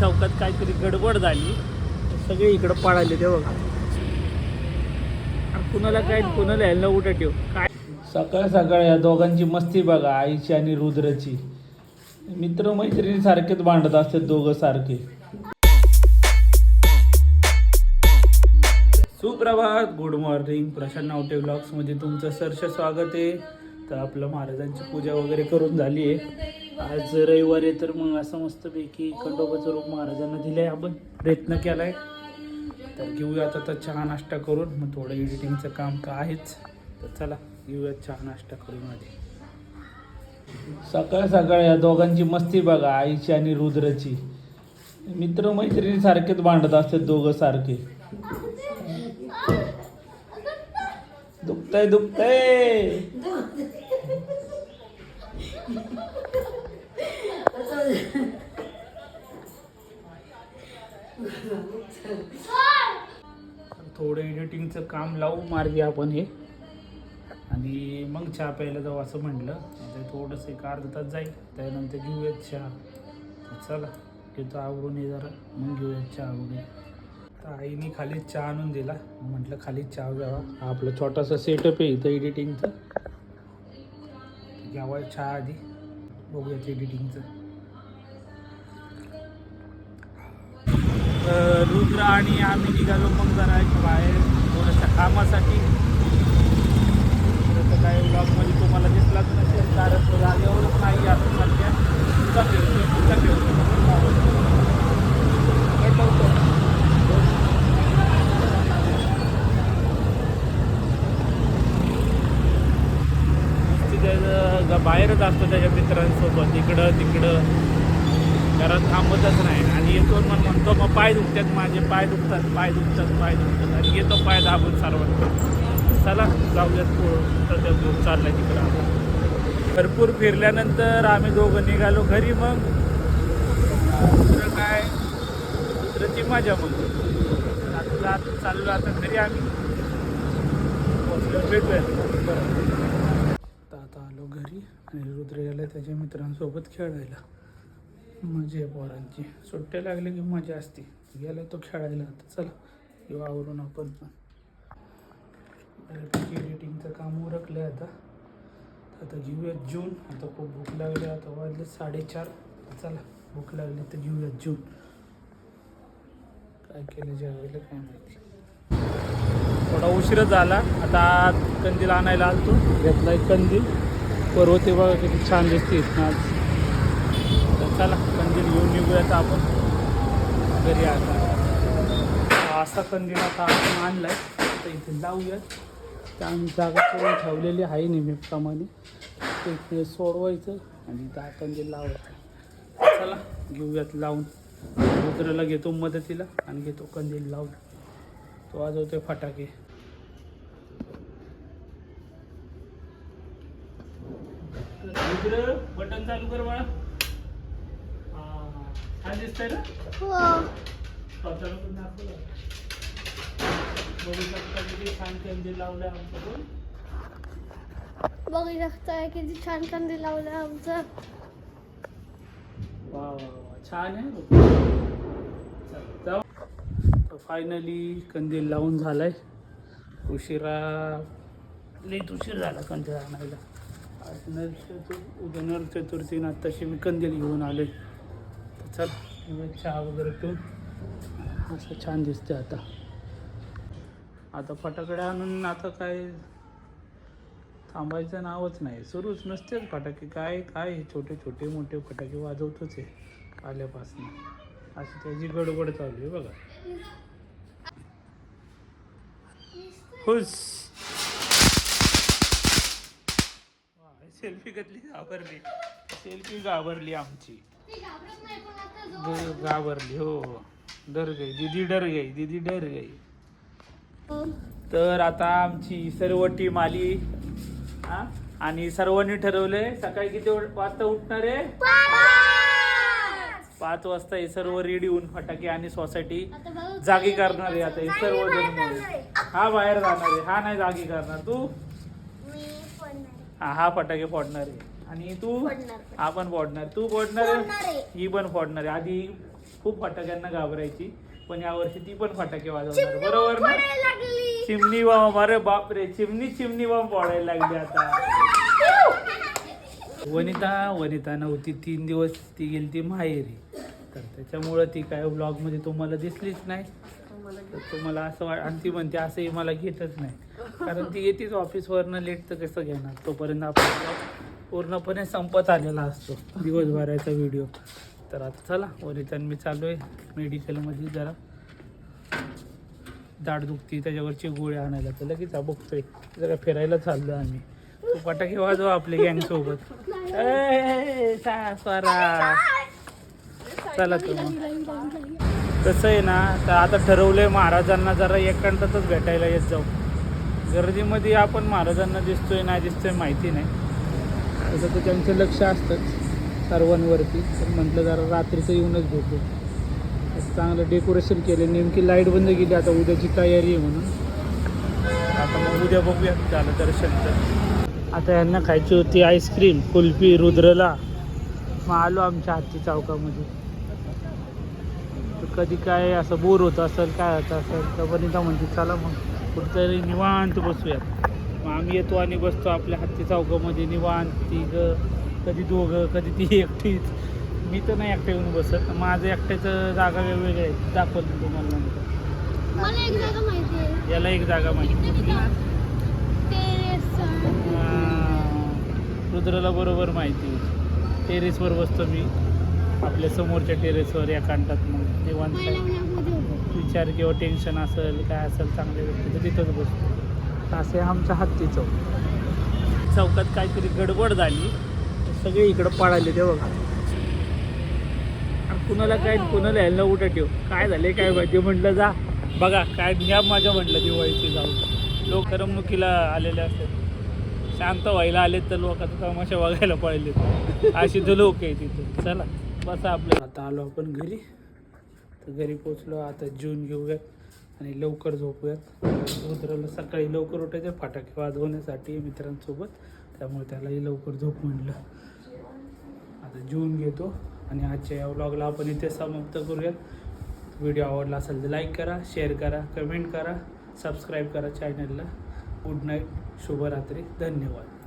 चौकात काहीतरी गडबड झाली. सगळे इकडं पळाले ते बघा. कुणाला काय कुणाला ह्याला उठा ठेव. काय? सकाळ सकाळ या दोघांची मस्ती बघा आईची आणि रुद्रची. मित्र मैत्रिणी सारखेच भांडत असतात दोघं सारखे. सुप्रभात गुड मॉर्निंग प्रशांत नावटे ब्लॉग्समध्ये तुमचं सरस स्वागत आहे. तर आपलं महाराजांची पूजा वगैरे करून झाली आहे. आज रविवार आहे तर मग असं मस्तपैकी खंडोबाचं रूप महाराजांना दिलं आहे आपण. प्रयत्न केला आहे तर घेऊयात आता चहा नाश्ता करून. मग थोडं एडिटिंगचं काम का आहेच. तर चला घेऊयात चहा नाश्ता करून आधी. सकाळ सकाळ या दोघांची मस्ती बघा आईची आणि रुद्रची. मित्रमैत्रिणी सारखेच भांडत असतात दोघं सारखे. दुखतय दुखतय. थोडं एडिटिंगचं काम लावू मार्गी आपण हे. आणि मग चहा प्यायला जाऊ असं म्हटलं ते थोडंसं एक अर्धा तास जाईल. त्यानंतर घेऊयात चहा. चला घेतो आवरून ये जरा. मग घेऊयात चहा वगैरे. तर आईने खाली चहा आणून दिला. म्हटलं खाली चहा घ्यावा. हा आपला छोटासा सेटअप आहे इथं एडिटिंगचं घ्यावा चहा आधी. बघूयात एडिटिंगचं रुद्र आणि आम्ही निघालो मग जरा बाहेर थोड्याशा कामासाठी. तर काय ब्लॉगमध्ये तुम्हाला दिसलाच नसेल कारण तो जागेवरच नाही आता सध्या. तुझा फिरतो तुझा फिरतो बाहेरच असतो त्याच्या मित्रांसोबत इकडं तिकडं. घरात थांबतच नाही. आणि येतो मग म्हणतो मग पाय दुखतात माझे पाय दुखतात पाय दुखतात पाय दुखतात. आणि येतो पाय दाबून सर्वांना चला जाऊयात पो- सध्या ग्रुप चाललाय तिकडं आपण. भरपूर फिरल्यानंतर आम्ही दोघं निघालो घरी मग. दुसरं काय? दुसऱ्याची मजा मग. आता चाललो आता घरी आम्ही. पोहोचल्यावर भेटूया आता आता आलो घरी आणि रुद्र गेला त्याच्या मित्रांसोबत खेळायला. मजा आहे पोरांची. सुट्ट्या लागल्या की मजा असते. गेला तो खेळायला. आता चला किंवा आवरून आपण पण. बऱ्यापैकी एडिटिंगचं काम उरकलं आहे आता. आता घेऊयात जून आता खूप भूक लागली आता वाजले साडेचार. चला भूक लागली तर घेऊयात जून काय केलं जेवायला काय माहिती. थोडा उशीरच झाला. आता कंदील आणायला आलतो. घेतला एक कंदील. पर्वते बघा किती छान दिसते आज. तर चला. कंदील घेऊन निघूयात आपण? घरी आता. असा कंदील आता आपण आणलाय. तर इथे लावूयात तर आम्ही जागा करून ठेवलेली आहे नेहमीप्रमाणे ते इथे सोडवायचं आणि इथं कंदील लावायचं. चला घेऊयात लावून. रुद्राला घेतो मदतीला आणि घेतो कंदील लावून. तो वाजवतोय फटाके. बटन चालू कर बाळा. छान दिसतंय ना स्वतःला पण दाखव जरा. बघू शकता किती छान कंदील आमच्याकडून. बघू किती छान कंदील लावलं आमचं. वा वा वा छान आहे. जाऊ. फायनली कंदील लावून झालाय. उशिरा लईत उशीर झाला कंदील आणायला. आज नर चतुर उद्या नर चतुर्थी ना तशी मी कंदील घेऊन तर चल. चहा वगैरे पिऊन असं छान दिसते आता. आता फटाकडे आणून आता काय थांबायचं नावच नाही. सुरूच नसतेच फटाके. काय काय हे छोटे छोटे मोठे फटाके वाजवतोच आहे आल्यापासून अशी त्याची गडबड चालू आहे बघा. खुश सेल्फी घेतली घाबरली. सेल्फी घाबरली आमची. ग- घाबरली हो डर गई. दीदी डर गई दीदी डर गई. तर आता आमची सर्व टीम आली. हा? आणि सर्वांनी ठरवलंय सकाळी किती वाजता उठणार आहे? पाच वाजता हे सर्व रेडी होऊन फटाके आणि सोसायटी जागी करणार आहे आता. हे सर्व जण. हा बाहेर जाणार आहे. हा नाही जागी करणार. तू? हा हा फटाके फोडणार आहे. आणि तू? फोडणार. हा पण फोडणार. तू फोडणार. ही पण फोडणार आहे. आधी खूप फटाक्यांना घाबरायची पण यावर्षी ती पण फटाके वाजवणार. बरोबर ना? चिमणी बॉम्ब अरे बापरे. चिमणी चिमणी बॉम्ब फोडायला लागली आता. वनिता वनिता नव्हती. तीन दिवस ती गेली ती माहेरी. तर त्याच्यामुळं ती काय व्लॉगमध्ये तुम्हाला दिसलीच नाही. तर तुम्हाला असं वाट आणि ती म्हणते असंही मला घेतच नाही. कारण ती येतेच ऑफिसवरनं लेट तर कसं घेणार? तोपर्यंत vlog पूर्णपणे संपत आलेला असतो दिवसभराचा व्हिडिओ तर आता चला वनिता मी चालू आहे. मेडिकलमध्ये जरा दाढ दुखती त्याच्यावरची गोळी आणायला तर लगेच बघतोय. जरा फिरायला चाललो आम्ही. तू फटाके वाजव आपले गँग सोबत. ए, सासवारा. चला तू कसं आहे ना तर आता ठरवलंय महाराजांना जरा एकांतातच भेटायला येत जाऊ. गर्दीमध्ये आपण महाराजांना दिसतोय नाही दिसतोय माहिती नाही. तसं तर त्यांचं लक्ष असतंच सर्वांवरती. तर म्हटलं जरा रात्रीचं येऊनच भेटू. चांगलं डेकोरेशन केले नेमकी लाइट बंद केली. आता उद्याची तयारी आहे म्हणून. आता मग उद्या बघूया. झालं दर्शन तर आता यांना खायची होती आईस्क्रीम कुल्फी रुद्रला. मग आलो आमच्या हत्ती चौकामध्ये. तर कधी काय असं बोर होतं असेल काय होतं असेल तर वनिता म्हणते चला मग. कुठेतरी निवांत बसूयात. मग आम्ही येतो आणि बसतो आपल्या हत्ती चौकामध्ये निवांत तिघं कधी दोघं कधी ती एकटीच. मी तर नाही एकटं येऊन बसत. माझं एकट्याचं जागा वेगवेगळ्या आहेत दाखवलं तुम्हाला नंतर. याला एक जागा माहिती. रुद्राला बरोबर माहिती टेरेसवर बसतो मी. आपल्या समोरच्या टेरेसवर एकांतात मग निवांत. विचार किंवा टेन्शन असेल काय असेल चांगल्या तर तिथंच बसतो. असे आमच्या हत्ती चौक. चौकात काहीतरी गडबड झाली. सगळे इकडं पळाले ते बघा. कुणाला काय कुणाला ह्याला उठं ठेव. काय झाले काय माहिती. म्हटलं जा. बघा काय न्या माझ्या म्हटलं दिवाळीची जाऊन. लोक करमणुकीला आलेले असतात. शांत व्हायला आलेत तर लोकांचा तमाशा बघायला पळलेत. अशी तर लोक आहे तिथे चला बसा आपलं. आता आलो आपण घरी. तर घरी पोचलो आता जेवून घेऊयात आणि लवकर झोपूयात. रुद्राला सकाळी लवकर उठायचं फटाके वाजवण्यासाठी मित्रांसोबत. त्यामुळे त्यालाही लवकर झोप म्हटलं आता जून घेतो आणि आजच्या या व्लॉगला आपण इथे समाप्त करूयात. व्हिडिओ आवडला असेल तर लाईक करा शेअर करा कमेंट करा सबस्क्राईब करा चॅनलला गुड नाईट शुभरात्री. धन्यवाद.